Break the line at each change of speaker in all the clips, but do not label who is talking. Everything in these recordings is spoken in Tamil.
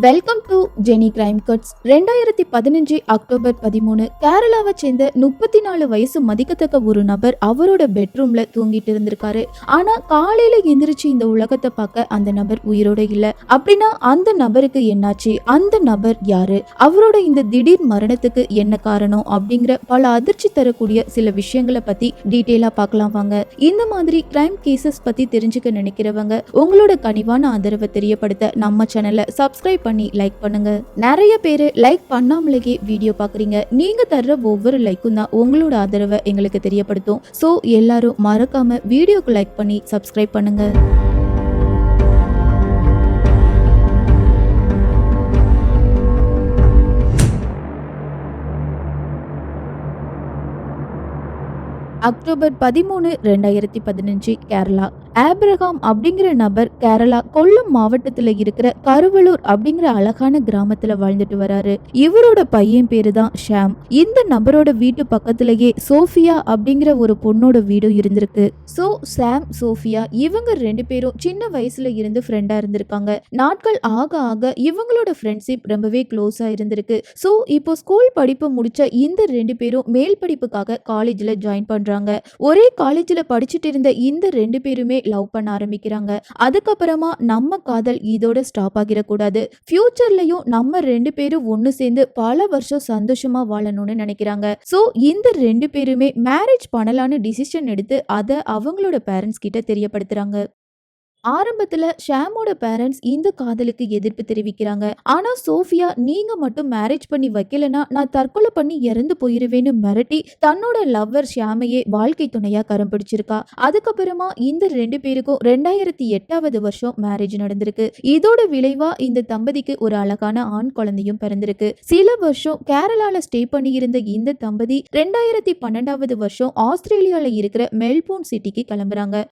Welcome to Jeni crime cuts ரெண்டாயிரத்தி பதினஞ்சு அக்டோபர் பதிமூணு கேரளாவை சேர்ந்த முப்பத்தி நாலு வயசு மதிக்கத்தக்க ஒரு நபர் அவரோட பெட்ரூம்ல தூங்கிட்டு இருந்திருக்காரு. ஆனா காலையில எந்திரிச்சு இந்த உலகத்தை பார்க்க அந்த நபர் உயிரோட இல்ல. அப்படின்னா அந்த நபருக்கு என்னாச்சு? அந்த நபர் யாரு? அவரோட இந்த திடீர் மரணத்துக்கு என்ன காரணம்? அப்படிங்கிற பல அதிர்ச்சி தரக்கூடிய சில விஷயங்களை பத்தி டீட்டெயிலா பார்க்கலாம் வாங்க. இந்த மாதிரி கிரைம் கேசஸ் பத்தி தெரிஞ்சுக்க நினைக்கிறவங்க உங்களோட கனிவான ஆதரவை தெரியப்படுத்த நம்ம சேனலை சப்ஸ்கிரைப் பண்ணி லைக் பண்ணுங்க. நிறைய பேர் லைக் பண்ணாமலேயே வீடியோ பாக்குறீங்க நீங்க தர்ற ஒவ்வொரு லைக்கும் தான் உங்களோட ஆதரவை எங்களுக்கு தெரியப்படுத்தும். ஸோ எல்லாரும் மறக்காம வீடியோக்கு லைக் பண்ணி சப்ஸ்கிரைப் பண்ணுங்க. அக்டோபர் பதிமூணு ரெண்டாயிரத்தி பதினஞ்சு கேரளா. ஆப்ரஹாம் அப்படிங்கிற நபர் கேரளா கொல்லம் மாவட்டத்தில் இருக்கிற கருவலூர் அப்படிங்கிற அழகான கிராமத்துல வாழ்ந்துட்டு வராரு. இவரோட பையன் பேரு தான் ஷாம். இந்த நபரோட வீட்டு பக்கத்திலேயே சோஃபியா அப்படிங்கிற ஒரு பொண்ணோட வீடும் இருந்திருக்கு. சோ சாம் சோஃபியா இவங்க ரெண்டு பேரும் சின்ன வயசுல இருந்து ஃப்ரெண்டா இருந்திருக்காங்க. நாட்கள் ஆக ஆக இவங்களோட ஃப்ரெண்ட்ஷிப் ரொம்பவே க்ளோஸா இருந்திருக்கு. சோ இப்போ ஸ்கூல் படிப்பு முடிச்ச இந்த ரெண்டு பேரும் மேல் படிப்புக்காக காலேஜ்ல ஜாயின் பண்றாங்க. ஒரே காலேஜ்ல படிச்சுட்டு இருந்த இந்த ரெண்டு பேருமே லவ் பண்ண ஆரம்பிக்கிறாங்க. அதுக்கப்புறமா நம்ம காதல் இதோட ஸ்டாப் ஆகிடக்கூடாது. ஃபியூச்சர்லயும் நம்ம ரெண்டு பேரும் ஒன்று சேர்ந்து பல வருஷம் சந்தோஷமா வாழணும்னு நினைக்கிறாங்க. ஸோ இந்த ரெண்டு பேருமே மேரேஜ் பண்ணலான்னு டிசிஷன் எடுத்து அதை அவங்களோட பேரண்ட்ஸ் கிட்ட தெரியப்படுத்துறாங்க. ஆரம்பத்துல ஷாமோட பேரண்ட்ஸ் இந்த காதலுக்கு எதிர்ப்பு தெரிவிக்கிறாங்க. ஆனா சோஃபியா நீங்க மட்டும் மேரேஜ் பண்ணி வைக்கலனா நான் தற்கொலை பண்ணி இறந்து போயிருவேன்னு மிரட்டி தன்னோட லவ்வர் ஷாமையே வாழ்க்கை துணையா கரம் பிடிச்சிருக்கா. அதுக்கப்புறமா இந்த ரெண்டு பேருக்கும் ரெண்டாயிரத்தி எட்டாவது வருஷம் மேரேஜ் நடந்திருக்கு. இதோட விளைவா இந்த தம்பதிக்கு ஒரு அழகான ஆண் குழந்தையும் பிறந்திருக்கு. சில வருஷம் கேரளால ஸ்டே பண்ணி இருந்த இந்த தம்பதி ரெண்டாயிரத்தி பன்னெண்டாவது வருஷம் ஆஸ்திரேலியால இருக்கிற மெல்போர்ன் சிட்டிக்கு கிளம்புறாங்க.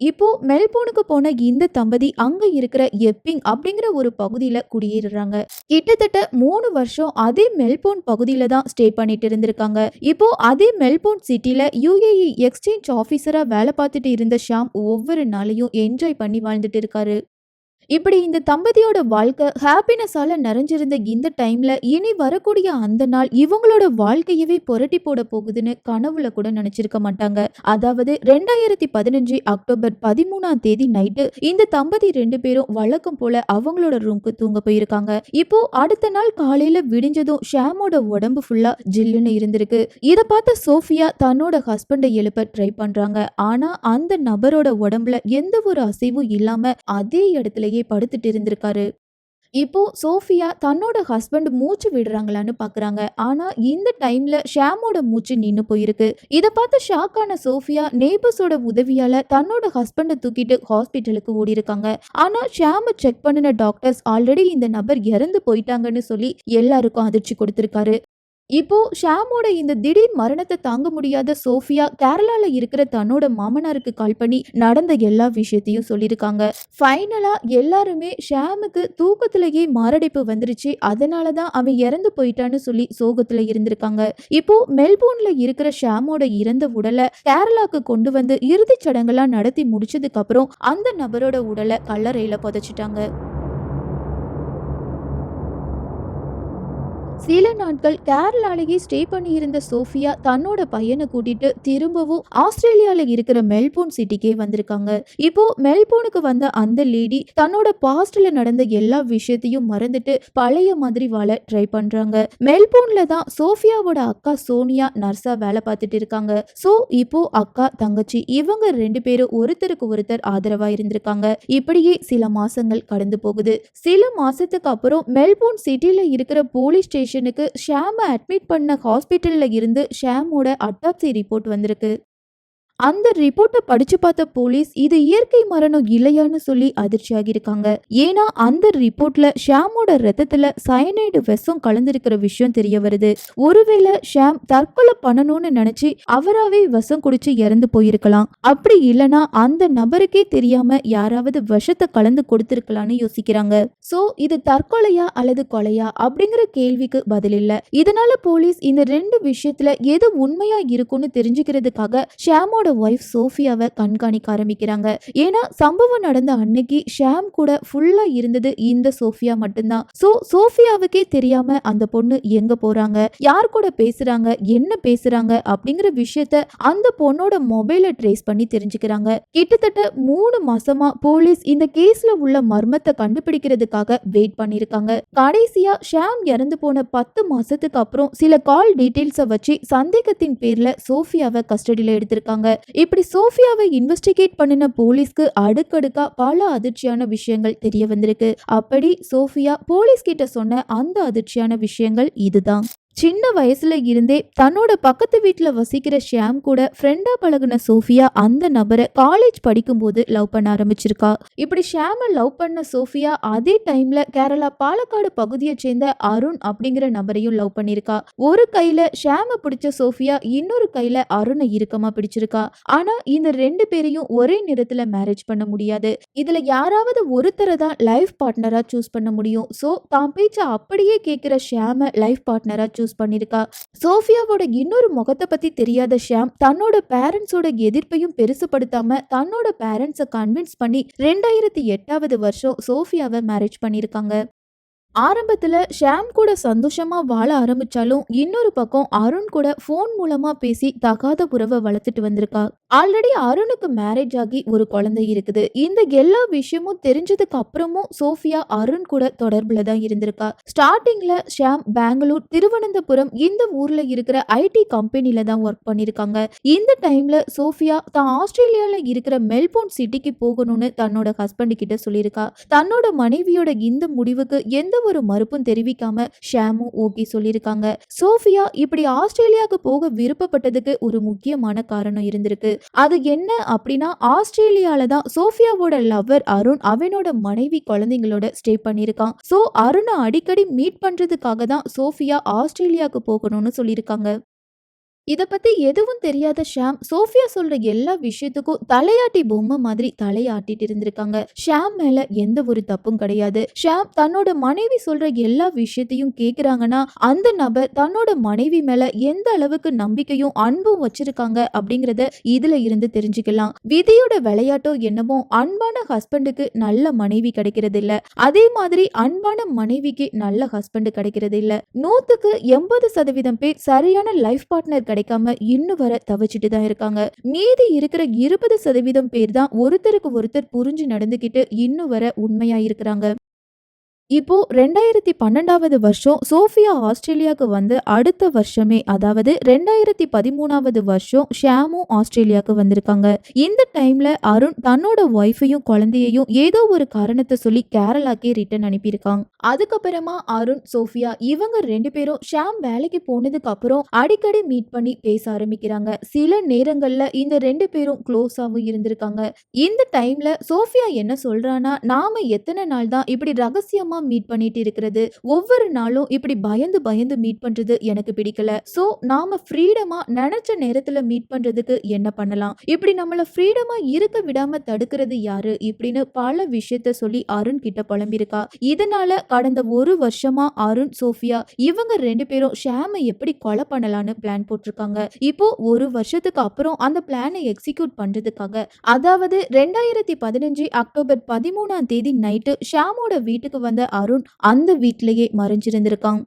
இப்போ மெல்போனுக்கு போன இந்த தம்பதி அங்க இருக்கிற எப்பிங் அப்படிங்கிற ஒரு பகுதியில குடியேறுறாங்க கிட்டத்தட்ட மூணு வருஷம் அதே மெல்போன் பகுதியில தான் ஸ்டே பண்ணிட்டு இருந்திருக்காங்க. இப்போ அதே மெல்போர்ன் சிட்டில யூஏஇ எக்ஸ்சேஞ்ச் ஆபீசரா வேலை பார்த்துட்டு இருந்த ஷாம் ஒவ்வொரு நாளையும் என்ஜாய் பண்ணி வாழ்ந்துட்டு இருக்காரு. இப்படி இந்த தம்பதியோட வாழ்க்கை ஹாப்பினஸால நிறைஞ்சிருந்த இந்த டைம்ல இனி வரக்கூடிய அந்த நாள் இவங்களோட வாழ்க்கையவே புரட்டி போட போகுதுன்னு கனவுல கூட நினைச்சிருக்க மாட்டாங்க. அதாவது ரெண்டாயிரத்தி பதினஞ்சு அக்டோபர் பதிமூணாம் தேதி நைட்டு இந்த தம்பதி ரெண்டு பேரும் வழக்கம் போல அவங்களோட ரூம்க்கு தூங்க போயிருக்காங்க. இப்போ அடுத்த நாள் காலையில விடிஞ்சதும் ஷாமோட உடம்பு ஃபுல்லா ஜில்லுன்னு இருந்திருக்கு. இதை பார்த்த சோஃபியா தன்னோட ஹஸ்பண்டை எழுப்ப ட்ரை பண்றாங்க. ஆனா அந்த நபரோட உடம்புல எந்த ஒரு அசைவும் இல்லாம அதே இடத்துல இடத்துலயே படுத்துட்டு இருந்திருக்காரு. இப்போ சோஃபியா தன்னோட ஹஸ்பண்ட் மூச்சு விடுறாங்களான்னு பாக்குறாங்க. ஆனா இந்த டைம்ல ஷாமோட மூச்சு நின்னு போயிருக்கு. இதை பார்த்து ஷாக்கான சோஃபியா நேபர்ஸோட உதவியால தன்னோட ஹஸ்பண்டை தூக்கிட்டு ஹாஸ்பிட்டலுக்கு ஓடி இருக்காங்க ஆனா ஷாம செக் பண்ணின டாக்டர்ஸ் ஆல்ரெடி இந்த நபர் இறந்து போயிட்டாங்கன்னு சொல்லி எல்லாருக்கும் அதிர்ச்சி கொடுத்திருக்காரு. இப்போ ஷாமோட இந்த திடீர் மரணத்தை தாங்க முடியாத சோஃபியா கேரளால இருக்கிற தன்னோட மாமனாருக்கு கால் பண்ணி நடந்த எல்லா விஷயத்தையும் சொல்லியிருக்காங்க. ஃபைனலா எல்லாருமே ஷாமுக்கு தூக்கத்திலேயே மாரடைப்பு வந்துருச்சு. அதனாலதான் அவன் இறந்து போயிட்டான்னு சொல்லி சோகத்துல இருந்திருக்காங்க. இப்போ மெல்போர்ன்ல இருக்கிற ஷாமோட இறந்த உடலை கேரளாக்கு கொண்டு வந்து இறுதிச் சடங்கெல்லாம் நடத்தி முடிச்சதுக்கு அப்புறம் அந்த நபரோட உடலை கல்லறையில புதைச்சிட்டாங்க. சில நாட்கள் கேரளாலேயே ஸ்டே பண்ணியிருந்த சோஃபியா தன்னோட பையனை கூட்டிட்டு திரும்பவும் ஆஸ்திரேலியால இருக்கிற மெல்போர்ன் சிட்டிக்கே வந்திருக்காங்க. இப்போ மெல்போர்னுக்கு வந்த அந்த லேடி தன்னோட பாஸ்ட்ல நடந்த எல்லா விஷயத்தையும் மறந்துட்டு பழைய மாதிரி வாழ ட்ரை பண்றாங்க. மெல்போர்ன்ல தான் சோஃபியாவோட அக்கா சோனியா நர்ஸா வேலை பார்த்துட்டு இருக்காங்க. சோ இப்போ அக்கா தங்கச்சி இவங்க ரெண்டு பேரும் ஒருத்தருக்கு ஒருத்தர் ஆதரவா இருந்திருக்காங்க. இப்படியே சில மாசங்கள் கடந்து போகுது. சில மாசத்துக்கு அப்புறம் மெல்போர்ன் சிட்டில இருக்கிற போலீஸ் ஸ்டேஷன் ஸ்டேஷனுக்கு ஷாமை அட்மிட் பண்ண ஹாஸ்பிட்டலில் இருந்து ஷாமோட அட்டாப்சி ரிப்போர்ட் வந்திருக்கு. அந்த ரிப்போர்ட்டை படிச்சு பார்த்த போலீஸ் இது இயற்கை மரணம் இல்லையான்னு சொல்லி அதிர்ச்சியாகி இருக்காங்க ஏன்னா அந்த ரிப்போர்ட்ல ஷாமோட ரத்தத்துல சயனைடு விஷம் கலந்திருக்கிற விஷயம் தெரிய வருது. ஒருவேளை ஷாம் தற்கொலை பண்ணணும்னு நினைச்சு அவராவே விஷம் குடிச்சு இறந்து போயிருக்கலாம். அப்படி இல்லனா அந்த நபருக்கே தெரியாம யாராவது விஷத்தை கலந்து கொடுத்திருக்கலாம்னு யோசிக்கிறாங்க. சோ இது தற்கொலையா அல்லது கொலையா அப்படிங்கிற கேள்விக்கு பதில் இல்ல. இதனால போலீஸ் இந்த ரெண்டு விஷயத்துல எது உண்மையா இருக்கும்னு தெரிஞ்சுக்கிறதுக்காக ஷாமோட ஒய்ஃப் சோஃபியாவை கண்காணிக்க ஆரம்பிக்கிறாங்க. ஏன்னா சம்பவம் நடந்த அன்னைக்கு ஷாம் கூட ஃபுல்லா இருந்தது இந்த சோஃபியா மட்டும்தான். சோ சோஃபியாவுக்கே தெரியாம அந்த பொண்ணு எங்க போறாங்க? யார் கூட பேசுறாங்க? என்ன பேசுறாங்க? அப்படிங்கிற விஷயத்த அந்த பொண்ணோட மொபைலை ட்ரேஸ் பண்ணி தெரிஞ்சுக்கிறாங்க. கிட்டத்தட்ட மூணு மாசமா போலீஸ் இந்த கேஸ்ல உள்ள மர்மத்தை கண்டுபிடிக்கிறதுக்காக வெயிட் பண்ணிருக்காங்க. கடைசியா ஷாம் இறந்து போன பத்து மாசத்துக்கு அப்புறம் சில கால் டீட்டெயில்ஸை வச்சு சந்தேகத்தின் பேர்ல சோஃபியாவை கஸ்டடியில எடுத்திருக்காங்க. இப்படி சோஃபியாவை இன்வெஸ்டிகேட் பண்ணின போலீஸ்க்கு அடுக்கடுக்கா பல அதிர்ச்சியான விஷயங்கள் தெரிய வந்திருக்கு. அப்படி சோஃபியா போலீஸ் கிட்ட சொன்ன அந்த அதிர்ச்சியான விஷயங்கள் இதுதான். சின்ன வயசுல இருந்தே தன்னோட பக்கத்து வீட்டில் வசிக்கிற ஷியாம் கூட ஃப்ரெண்டா பழகுன சோஃபியா அந்த நபரை காலேஜ் படிக்கும்போது லவ் பண்ண ஆரம்பிச்சிருக்கா. இப்படி ஷியாமை லவ் பண்ண சோஃபியா அதே டைம்ல கேரளா பாலக்காடு பகுதியை சேர்ந்த அருண் அப்படிங்கிற நபரையும் லவ் பண்ணிருக்கா ஒரு கையில ஷியாமை பிடிச்ச சோஃபியா இன்னொரு கையில அருணை இறுக்கமா பிடிச்சிருக்கா. ஆனா இந்த ரெண்டு பேரையும் ஒரே நேரத்துல மேரேஜ் பண்ண முடியாது. இதுல யாராவது ஒருத்தரை தான் லைஃப் பார்ட்னரா சூஸ் பண்ண முடியும். சோ தான் பேச்ச அப்படியே கேட்கிற ஷியாமை லைஃப் பார்ட்னரா சூஸ் பண்ணிருக்கா. சோஃபியாவோட இன்னொரு முகத்தை பத்தி தெரியாத ஷியாம் தன்னோட பேரண்ட்ஸோட எதிர்ப்பையும் பெருசுபடுத்தாம தன்னோட பேரண்ட்ஸை கன்வின்ஸ் பண்ணி ரெண்டாயிரத்தி எட்டாவது வருஷம் சோஃபியாவை மேரேஜ் பண்ணிருக்காங்க. ஆரம்பத்தில் ஷாம் கூட சந்தோஷமாக வாழ ஆரம்பிச்சாலும் இன்னொரு பக்கம் அருண் கூட ஃபோன் மூலமாக பேசி தகாத உறவை வளர்த்துட்டு வந்திருக்கா. ஆல்ரெடி அருணுக்கு மேரேஜ் ஆகி ஒரு குழந்தை இருக்குது. இந்த எல்லா விஷயமும் தெரிஞ்சதுக்கு அப்புறமும் சோஃபியா அருண் கூட தொடர்பில் தான் இருந்திருக்கா. ஸ்டார்டிங்ல ஷாம் பெங்களூர் திருவனந்தபுரம் இந்த ஊர்ல இருக்கிற ஐடி கம்பெனில தான் ஒர்க் பண்ணியிருக்காங்க இந்த டைம்ல சோஃபியா தான் ஆஸ்திரேலியால இருக்கிற மெல்போர்ன் சிட்டிக்கு போகணும்னு தன்னோட ஹஸ்பண்ட் கிட்ட சொல்லியிருக்கா. தன்னோட மனைவியோட இந்த முடிவுக்கு எந்த ஒரு மறுப்பும் தெரிவிக்காம ஷாமும் ஓகே சொல்லியிருக்காங்க. சோஃபியா இப்படி ஆஸ்திரேலியாவுக்கு போக விருப்பப்பட்டதுக்கு ஒரு முக்கியமான காரணம் இருந்திருக்கு. அது என்ன அப்படின்னா ஆஸ்திரேலியால தான் சோஃபியாவோட லவ்வர் அருண் அவனோட மனைவி குழந்தைங்களோட ஸ்டே பண்ணியிருக்கான். சோ அருணை அடிக்கடி மீட் பண்றதுக்காக தான் சோஃபியா ஆஸ்திரேலியாவுக்கு போகணும்னு சொல்லியிருக்காங்க. இதை பத்தி எதுவும் தெரியாத ஷாம் சோஃபியா சொல்ற எல்லா விஷயத்துக்கும் தலையாட்டி பொம்மை மாதிரி தலையாட்டிட்டு இருந்திருக்காங்க. ஷாம் மேல எந்த ஒரு தப்பும் கிடையாது. ஷாம் தன்னோட மனைவி சொல்ற எல்லா விஷயத்தையும் கேக்குறாங்கன்னா அந்த நபர் தன்னோட மனைவி மேல எந்த அளவுக்கு நம்பிக்கையும் அன்பும் வச்சிருக்காங்க அப்படிங்கறத இதுல இருந்து தெரிஞ்சுக்கலாம். விதியோட விளையாட்டோ என்னமோ அன்பான ஹஸ்பண்டுக்கு நல்ல மனைவி கிடைக்கிறது இல்ல அதே மாதிரி அன்பான மனைவிக்கு நல்ல ஹஸ்பண்ட் கிடைக்கிறது இல்ல நூத்துக்கு எண்பது சதவீதம் பேர் சரியான லைஃப் பார்ட்னர் கிடைக்காம இன்னும் வர தவிச்சிட்டு தான் இருக்காங்க. மீதி இருக்கிற இருபது சதவீதம் பேர் தான் ஒருத்தருக்கு ஒருத்தர் புரிஞ்சு நடந்துகிட்டு இன்னும் வர உண்மையா இருக்கிறாங்க. இப்போ ரெண்டாயிரத்தி பன்னெண்டாவது வருஷம் சோஃபியா ஆஸ்திரேலியாவுக்கு வந்து அடுத்த வருஷமே அதாவது ரெண்டாயிரத்தி பதிமூணாவது வருஷம் ஷாமும் ஆஸ்திரேலியாவுக்கு வந்திருக்காங்க. இந்த டைம்ல அருண் தன்னோட ஒய்ஃபையும் குழந்தையையும் ஏதோ ஒரு காரணத்தை சொல்லி கேரளாக்கே ரிட்டர்ன் அனுப்பியிருக்காங்க. அதுக்கப்புறமா அருண் சோஃபியா இவங்க ரெண்டு பேரும் ஷாம் வேலைக்கு போனதுக்கு அப்புறம் அடிக்கடி மீட் பண்ணி பேச ஆரம்பிக்கிறாங்க. சில நேரங்கள்ல இந்த ரெண்டு பேரும் க்ளோஸாகவும் இருந்திருக்காங்க. இந்த டைம்ல சோஃபியா என்ன சொல்றானா நாம எத்தனை நாள் தான் இப்படி ரகசியமா மீட் பண்ணிட்டு இருக்கிறது. ஒவ்வொரு நாளும் இப்படி பயந்து பயந்து மீட் பண்றது எனக்கு பிடிக்கல. சோ நாம ஃப்ரீடமா நினைச்ச நேரத்துல மீட் பண்றதுக்கு என்ன பண்ணலாம்? இப்படி நம்மள ஃப்ரீடமா இருக்க விடாம தடுக்கிறது யாரு? இப்படின்னு பல விஷயத்த சொல்லி அருண் கிட்ட புலம்பிருக்கா இதனால கடந்த ஒரு வருஷமா அருண் சோஃபியா இவங்க ரெண்டு பேரும் ஷாமை எப்படி கொலை பண்ணலான்னு பிளான் போட்டிருக்காங்க. இப்போ ஒரு வருஷத்துக்கு அப்புறம் அந்த பிளானை எக்ஸிக்யூட் பண்றதுக்காக அதாவது ரெண்டாயிரத்தி பதினஞ்சு அக்டோபர் பதிமூணாம் தேதி நைட்டு ஷாமோட வீட்டுக்கு வந்த அருண் அந்த வீட்டிலேயே மறைஞ்சிருந்திருக்கான்.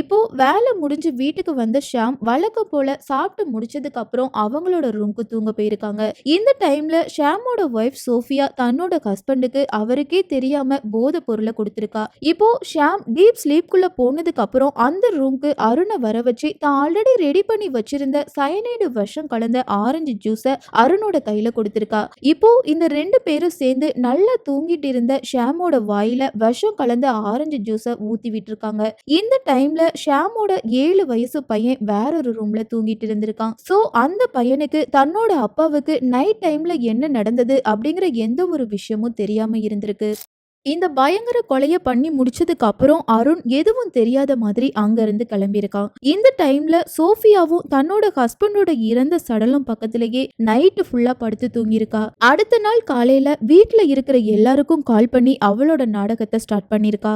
இப்போ வேலை முடிஞ்சு வீட்டுக்கு வந்த ஷாம் வழக்கம் போல சாப்பிட்டு முடிச்சதுக்கு அப்புறம் அவங்களோட ரூம்க்கு தூங்க போயிருக்காங்க. இந்த டைம்ல ஷாமோட ஒய்ஃப் சோஃபியா தன்னோட ஹஸ்பண்டுக்கு அவருக்கே தெரியாம போதை பொருளை கொடுத்துருக்கா. இப்போ ஷாம் டீப் ஸ்லீப்குள்ள போனதுக்கு அப்புறம் அந்த ரூம்க்கு அருணை வர வச்சு தான் ஆல்ரெடி ரெடி பண்ணி வச்சிருந்த சயனைடு விஷம் கலந்த ஆரஞ்சு ஜூஸை அருணோட கையில கொடுத்துருக்கா. இப்போ இந்த ரெண்டு பேரும் சேர்ந்து நல்லா தூங்கிட்டு இருந்த ஷியாமோட வாயில விஷம் கலந்த ஆரஞ்சு ஜூஸை ஊத்தி விட்டுருக்காங்க. இந்த டைம்ல ஷாமோட ஏழு வயசு பையன் வேற ஒரு ரூம்ல தூங்கிட்டு இருந்திருக்கான். சோ அந்த பையனுக்கு தன்னோட அப்பாவுக்கு நைட் டைம்ல என்ன நடந்தது அப்படிங்கிற எந்த ஒரு விஷயமும் தெரியாம இருந்திருக்கு. இந்த பயங்கர கொலைய பண்ணி முடிச்சதுக்கு அப்புறம் அருண் எதுவும் தெரியாத மாதிரி அங்க இருந்து கிளம்பியிருக்கான். இந்த டைம்ல சோஃபியாவும் தன்னோட ஹஸ்பண்டோட இறந்த சடலம் பக்கத்திலேயே நைட்டு ஃபுல்லா படுத்து தூங்கியிருக்கா. அடுத்த நாள் காலையில வீட்டுல இருக்கிற எல்லாருக்கும் கால் பண்ணி அவளோட நாடகத்தை ஸ்டார்ட் பண்ணியிருக்கா.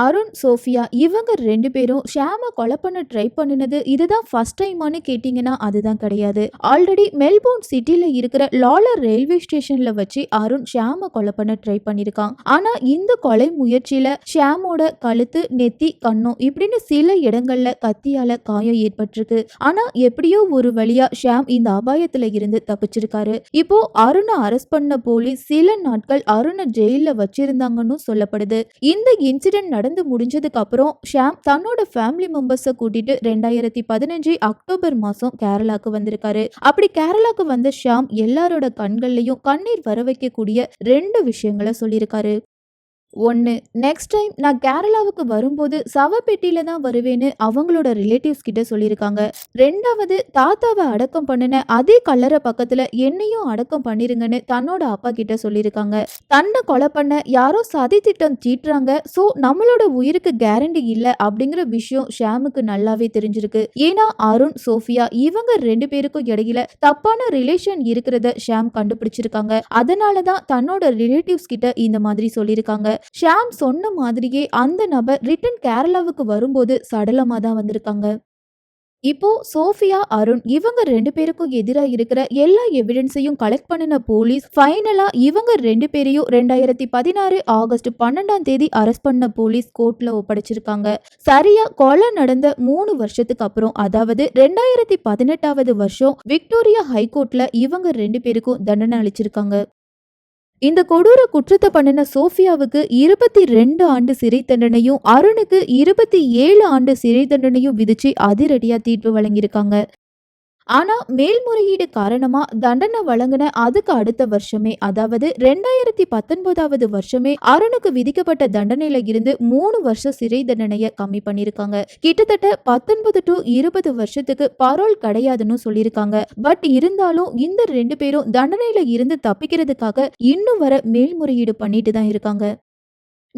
அருண் சோஃபியா இவங்க ரெண்டு பேரும் ஷாம கொலை பண்ண ட்ரை பண்ணினது இதுதான் ஃபர்ஸ்ட் டைமானு கேட்டிங்கன்னா அதுதான் கிடையாது. ஆல்ரெடி மெல்போர்ன் சிட்டியில் இருக்கிற லாலர் ரயில்வே ஸ்டேஷனில் வச்சு அருண் ஷாம கொலை பண்ண ட்ரை பண்ணியிருக்கான் ஆனால் இந்த கொலை முயற்சியில் ஷாமோட கழுத்து நெத்தி கண்ணம் இப்படின்னு சில இடங்கள்ல கத்தியால காயம் ஏற்பட்டிருக்கு. ஆனா எப்படியோ ஒரு வழியா ஷாம் இந்த அபாயத்துல இருந்து தப்பிச்சிருக்காரு. இப்போ அருணை அரெஸ்ட் பண்ண போலீஸ் சில நாட்கள் அருணை ஜெயில வச்சிருந்தாங்கன்னு சொல்லப்படுது. இந்த இன்சிடென்ட் நடந்து முடிஞ்சதுக்கு அப்புறம் ஷாம் தன்னோட ஃபேமிலி மெம்பர்ஸை கூட்டிட்டு ரெண்டாயிரத்தி பதினஞ்சு அக்டோபர் மாசம் கேரளாக்கு வந்திருக்காரு. அப்படி கேரளாக்கு வந்த ஷாம் எல்லாரோட கண்கள்லையும் கண்ணீர் வர வைக்கக்கூடிய ரெண்டு விஷயங்களை சொல்லியிருக்காரு. ஒன்று நெக்ஸ்ட் டைம் நான் கேரளாவுக்கு வரும்போது சவப்பெட்டியில தான் வருவேன்னு அவங்களோட ரிலேட்டிவ்ஸ் கிட்ட சொல்லியிருக்காங்க. ரெண்டாவது தாத்தாவை அடக்கம் பண்ணின அதே கல்லறை பக்கத்துல என்னையும் அடக்கம் பண்ணிருங்கன்னு தன்னோட அப்பா கிட்ட சொல்லியிருக்காங்க. தன்னை கொலை பண்ண யாரோ சதி திட்டம் தீட்டுறாங்க ஸோ நம்மளோட உயிருக்கு கேரண்டி இல்லை அப்படிங்கிற விஷயம் ஷாமுக்கு நல்லாவே தெரிஞ்சிருக்கு. ஏன்னா அருண் சோஃபியா இவங்க ரெண்டு பேருக்கும் இடையில தப்பான ரிலேஷன் இருக்கிறத ஷாம் கண்டுபிடிச்சிருக்காங்க. அதனால தான் தன்னோட ரிலேட்டிவ்ஸ் கிட்ட இந்த மாதிரி சொல்லியிருக்காங்க. ஷாம் சொன்ன மாதிரியே அந்த நபர் ரிட்டன் கேரளாவுக்கு வரும்போது சடலமா தான் வந்திருக்காங்க. இப்போ சோஃபியா அருண் இவங்க ரெண்டு பேருக்கும் எதிராக இருக்கிற எல்லா எவிடன்ஸையும் கலெக்ட் பண்ணின போலீஸ் ஃபைனலா இவங்க ரெண்டு பேரையும் ரெண்டாயிரத்தி பதினாறு ஆகஸ்ட் பன்னெண்டாம் தேதி அரெஸ்ட் பண்ண போலீஸ் கோர்ட்ல ஒப்படைச்சிருக்காங்க. சரியா கொலை நடந்த மூணு வருஷத்துக்கு அப்புறம் அதாவது ரெண்டாயிரத்தி பதினெட்டாவது வருஷம் விக்டோரியா ஹைகோர்ட்ல இவங்க ரெண்டு பேருக்கும் தண்டனை அளிச்சிருக்காங்க. இந்த கொடூர குற்றத்தை பண்ணின சோஃபியாவுக்கு இருபத்தி ரெண்டு ஆண்டு சிறை தண்டனையும் அருணுக்கு இருபத்தி ஏழு ஆண்டு சிறை தண்டனையும் விதிச்சு அதிரடியா தீர்ப்பு வழங்கியிருக்காங்க. ஆனா மேல்முறையீடு காரணமா தண்டனை வழங்கின அதுக்கு அடுத்த வருஷமே அதாவது ரெண்டாயிரத்தி பத்தொன்பதாவது வருஷமே அருணுக்கு விதிக்கப்பட்ட தண்டனையில இருந்து மூணு வருஷம் சிறை தண்டனைய கம்மி பண்ணிருக்காங்க. கிட்டத்தட்ட பத்தொன்பது டு இருபது வருஷத்துக்கு பரோல் கிடையாதுன்னு சொல்லியிருக்காங்க பட் இருந்தாலும் இந்த ரெண்டு பேரும் தண்டனையில இருந்து தப்பிக்கிறதுக்காக இன்னும் வர மேல்முறையீடு பண்ணிட்டு தான் இருக்காங்க.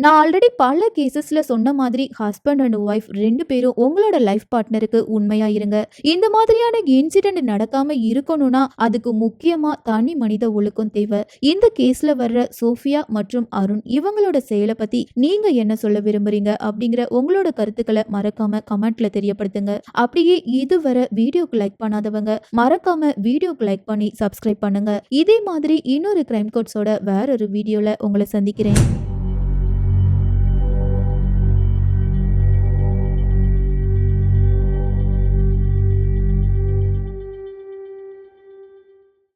நான் ஆல்ரெடி பல கேசஸ்ல சொன்ன மாதிரி ஹஸ்பண்ட் அண்ட் ஒய்ஃப் ரெண்டு பேரும் உங்களோட லைஃப் பார்ட்னருக்கு உண்மையா இருங்க. இந்த மாதிரியான இன்சிடென்ட் நடக்காம இருக்கணும்னா அதுக்கு முக்கியமா தனி மனித ஒழுக்கம் தேவை. இந்த கேஸ்ல வர்ற சோஃபியா மற்றும் அருண் இவங்களோட செயலை பத்தி நீங்க என்ன சொல்ல விரும்புறீங்க அப்படிங்கிற உங்களோட கருத்துக்களை மறக்காம கமெண்ட்ல தெரியப்படுத்துங்க. அப்படியே இதுவரை வீடியோக்கு லைக் பண்ணாதவங்க மறக்காம வீடியோக்கு லைக் பண்ணி சப்ஸ்கிரைப் பண்ணுங்க. இதே மாதிரி இன்னொரு கிரைம் கோட்ஸோட வேற ஒரு வீடியோல உங்களை சந்திக்கிறேன்.